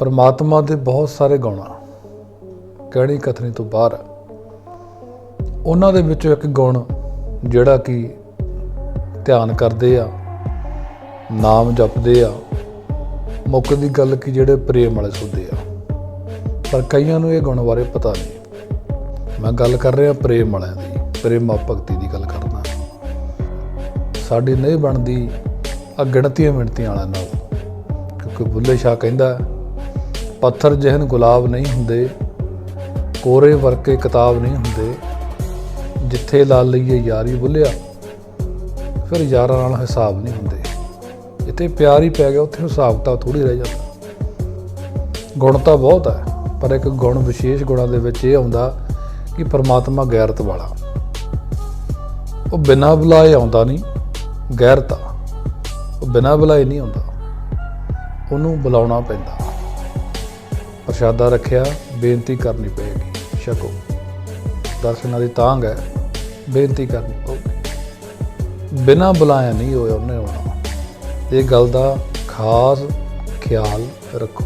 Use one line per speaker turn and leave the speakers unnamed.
ਪਰਮਾਤਮਾ ਦੇ ਬਹੁਤ ਸਾਰੇ ਗੁਣ ਕਹਿਣੀ ਕਥਨੀ ਤੋਂ ਬਾਹਰ ਉਹਨਾਂ ਦੇ ਵਿੱਚੋਂ ਇੱਕ ਗੁਣ ਜਿਹੜਾ ਕਿ ਧਿਆਨ ਕਰਦੇ ਆ, ਨਾਮ ਜਪਦੇ ਆ, ਮੁੱਖ ਦੀ ਗੱਲ ਕਿ ਜਿਹੜੇ ਪ੍ਰੇਮ ਵਾਲੇ ਸੁਣਦੇ ਆ। ਪਰ ਕਈਆਂ ਨੂੰ ਇਹ ਗੁਣ ਬਾਰੇ ਪਤਾ ਨਹੀਂ। ਮੈਂ ਗੱਲ ਕਰ ਰਿਹਾ ਪ੍ਰੇਮ ਵਾਲਿਆਂ ਦੀ, ਪ੍ਰੇਮਾ ਭਗਤੀ ਦੀ ਗੱਲ ਕਰਦਾ। ਸਾਡੀ ਨਹੀਂ ਬਣਦੀ ਅਗਣਤੀਆਂ ਮਿੰਟੀਆਂ ਵਾਲਿਆਂ ਨਾਲ। ਕਿਉਂਕਿ ਬੁੱਲੇ ਸ਼ਾਹ ਕਹਿੰਦਾ ਪੱਥਰ ਜਿਹਨ ਗੁਲਾਬ ਨਹੀਂ ਹੁੰਦੇ, ਕੋਰੇ ਵਰਕੇ ਕਿਤਾਬ ਨਹੀਂ ਹੁੰਦੇ, ਜਿੱਥੇ ਲਾ ਲਈਏ ਯਾਰੀ ਬੁੱਲਿਆ, ਫਿਰ ਯਾਰਾਂ ਨਾਲ ਹਿਸਾਬ ਨਹੀਂ ਹੁੰਦੇ। ਜਿੱਥੇ ਪਿਆਰ ਹੀ ਪੈ ਗਿਆ, ਉੱਥੇ ਹਿਸਾਬ ਤਾਂ ਥੋੜੀ ਰਹਿ ਜਾਂਦਾ। ਗੁਣ ਤਾਂ ਬਹੁਤ ਹੈ ਪਰ ਇੱਕ ਗੁਣ ਵਿਸ਼ੇਸ਼ ਗੁਣਾਂ ਦੇ ਵਿੱਚ ਇਹ ਆਉਂਦਾ ਕਿ ਪਰਮਾਤਮਾ ਗੈਰਤ ਵਾਲਾ। ਉਹ ਬਿਨਾਂ ਬੁਲਾਏ ਆਉਂਦਾ ਨਹੀਂ, ਗੈਰਤਾ। ਉਹ ਬਿਨਾਂ ਬੁਲਾਏ ਨਹੀਂ ਆਉਂਦਾ, ਉਹਨੂੰ ਬੁਲਾਉਣਾ ਪੈਂਦਾ। ਪ੍ਰਸ਼ਾਦਾ ਰੱਖਿਆ, ਬੇਨਤੀ ਕਰਨੀ ਪਏਗੀ, ਛਕੋ। ਦਰਸ਼ਨਾਂ ਦੀ ਤਾਂਗ ਹੈ, ਬੇਨਤੀ ਕਰਨੀ ਪਊਗੀ। ਬਿਨਾਂ ਬੁਲਾਇਆ ਨਹੀਂ ਹੋਇਆ ਉਹਨੇ ਆਉਣਾ। ਇਹ ਗੱਲ ਦਾ ਖਾਸ ਖਿਆਲ ਰੱਖੋ।